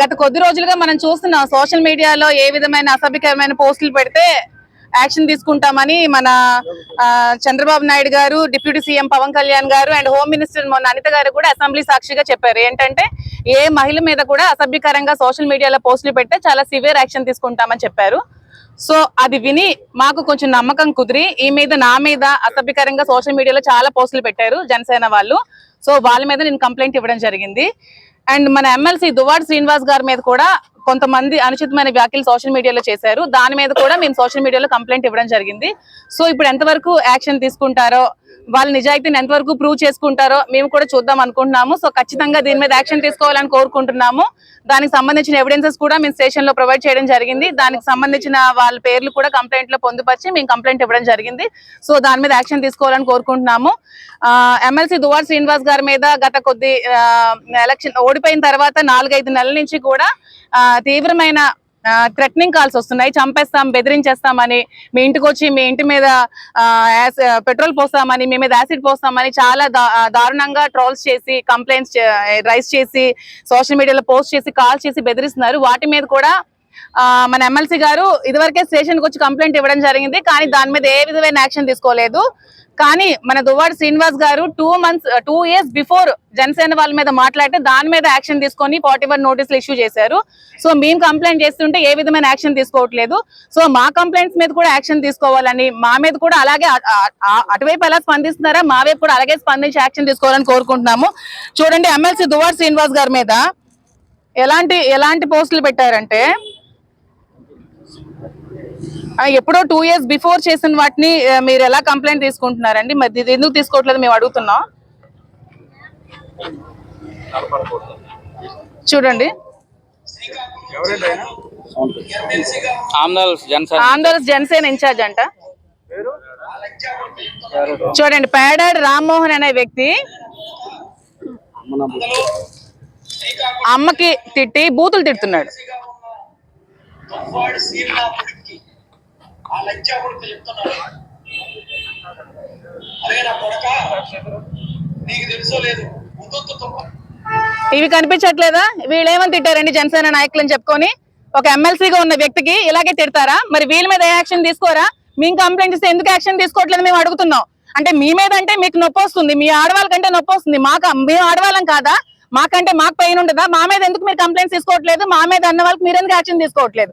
గత కొద్ది రోజులుగా మనం చూస్తున్నాం సోషల్ మీడియాలో ఏ విధమైన అసభ్యకరమైన పోస్టులు పెడితే యాక్షన్ తీసుకుంటామని మన చంద్రబాబు నాయుడు గారు డిప్యూటీ సీఎం పవన్ కళ్యాణ్ గారు అండ్ హోమ్ మినిస్టర్ మొన్న అనిత గారు కూడా అసెంబ్లీ సాక్షిగా చెప్పారు. ఏంటంటే ఏ మహిళ మీద కూడా అసభ్యకరంగా సోషల్ మీడియాలో పోస్టులు పెడితే చాలా సివియర్ యాక్షన్ తీసుకుంటామని చెప్పారు. సో అది విని మాకు కొంచెం నమ్మకం కుదిరి ఈ మీద నా మీద అసభ్యకరంగా సోషల్ మీడియాలో చాలా పోస్టులు పెట్టారు జనసేన వాళ్ళు. సో వాళ్ళ మీద నేను కంప్లైంట్ ఇవ్వడం జరిగింది. అండ్ మన ఎమ్మెల్సీ దువాడ్ శ్రీనివాస్ గారి మీద కూడా కొంతమంది అనుచితమైన వ్యాఖ్యలు సోషల్ మీడియాలో చేశారు. దాని మీద కూడా మేము సోషల్ మీడియాలో కంప్లైంట్ ఇవ్వడం జరిగింది. సో ఇప్పుడు ఎంతవరకు యాక్షన్ తీసుకుంటారో వాళ్ళ నిజాయితీని ఎంతవరకు ప్రూవ్ చేసుకుంటారో మేము కూడా చూద్దాం అనుకుంటున్నాము. సో ఖచ్చితంగా దీని మీద యాక్షన్ తీసుకోవాలని కోరుకుంటున్నాము. దానికి సంబంధించిన ఎవిడెన్సెస్ కూడా మేము స్టేషన్లో ప్రొవైడ్ చేయడం జరిగింది. దానికి సంబంధించిన వాళ్ళ పేర్లు కూడా కంప్లైంట్లో పొందుపరిచి మేము కంప్లైంట్ ఇవ్వడం జరిగింది. సో దాని మీద యాక్షన్ తీసుకోవాలని కోరుకుంటున్నాము. ఎమ్మెల్సీ దువార్ శ్రీనివాస్ గారి మీద గత కొద్ది ఎలక్షన్ ఓడిపోయిన తర్వాత నాలుగైదు నెలల నుంచి కూడా తీవ్రమైన థ్రెటనింగ్ కాల్స్ వస్తున్నాయి. చంపేస్తాం బెదిరించేస్తామని మీ ఇంటికి వచ్చి మీ ఇంటి మీద పెట్రోల్ పోస్తామని మీ మీద యాసిడ్ పోస్తామని చాలా దారుణంగా ట్రోల్స్ చేసి కంప్లైంట్స్ రైస్ చేసి సోషల్ మీడియాలో పోస్ట్ చేసి కాల్ చేసి బెదిరిస్తున్నారు. వాటి మీద కూడా మన ఎమ్మెల్సీ గారు ఇదివరకే స్టేషన్కి వచ్చి కంప్లైంట్ ఇవ్వడం జరిగింది కానీ దాని మీద ఏ విధమైన యాక్షన్ తీసుకోలేదు. కానీ మన Duvvada Srinivas garu two months two years before Janasena వాళ్ళ మీద మాట్లాడితే దాని మీద యాక్షన్ తీసుకొని ఫార్టీ వన్ నోటీసులు ఇష్యూ చేశారు. సో మేము కంప్లైంట్ చేస్తుంటే ఏ విధమైన యాక్షన్ తీసుకోవట్లేదు. సో మా కంప్లైంట్స్ మీద కూడా యాక్షన్ తీసుకోవాలని మా మీద కూడా అలాగే అటువైపు ఎలా స్పందిస్తున్నారా మా వైపు కూడా అలాగే స్పందించి యాక్షన్ తీసుకోవాలని కోరుకుంటున్నాము. చూడండి ఎమ్మెల్సీ దువ్వాడి శ్రీనివాస్ గారి మీద ఎలాంటి ఎలాంటి పోస్టులు పెట్టారంటే ఎప్పుడో టూ ఇయర్స్ బిఫోర్ చేసిన వాటిని మీరు ఎలా కంప్లైంట్ తీసుకుంటున్నారండి? మరి ఇది ఎందుకు తీసుకోవట్లేదు మేము అడుగుతున్నాం. చూడండి. ఆంధ్రప్రదేశ్ జనసేన ఇన్ఛార్జ్ అంట. చూడండి పేడాడి రామ్మోహన్ అనే వ్యక్తి అమ్మకి తిట్టి బూతులు తిడుతున్నాడు. ఆ లజ్జా కొడుకు చెప్తున్నాడు అరే నా కొడక నీకు తెలుసో లేదు ఇవి కనిపించట్లేదా? వీళ్ళేమని తిట్టారండి జనసేన నాయకులని చెప్పుకొని? ఒక ఎమ్మెల్సీగా ఉన్న వ్యక్తికి ఇలాగే తిడతారా? మరి వీళ్ళ మీద ఏ యాక్షన్ తీసుకోరా? మేము కంప్లైంట్ చేస్తే ఎందుకు యాక్షన్ తీసుకోవట్లేదు మేము అడుగుతున్నాం. అంటే మీ మీద అంటే మీకు నొప్పి వస్తుంది మీ ఆడవాళ్ళకంటే నొప్పి వస్తుంది. మాకు మేము ఆడవాళ్ళం కాదా? మాకంటే మాకు పెయిన్ ఉండదా? మా మీద ఎందుకు మీరు కంప్లైంట్స్ తీసుకోవట్లేదు? మా మీద అన్న వాళ్ళకి మీరు ఎందుకు యాక్షన్ తీసుకోవట్లేదు?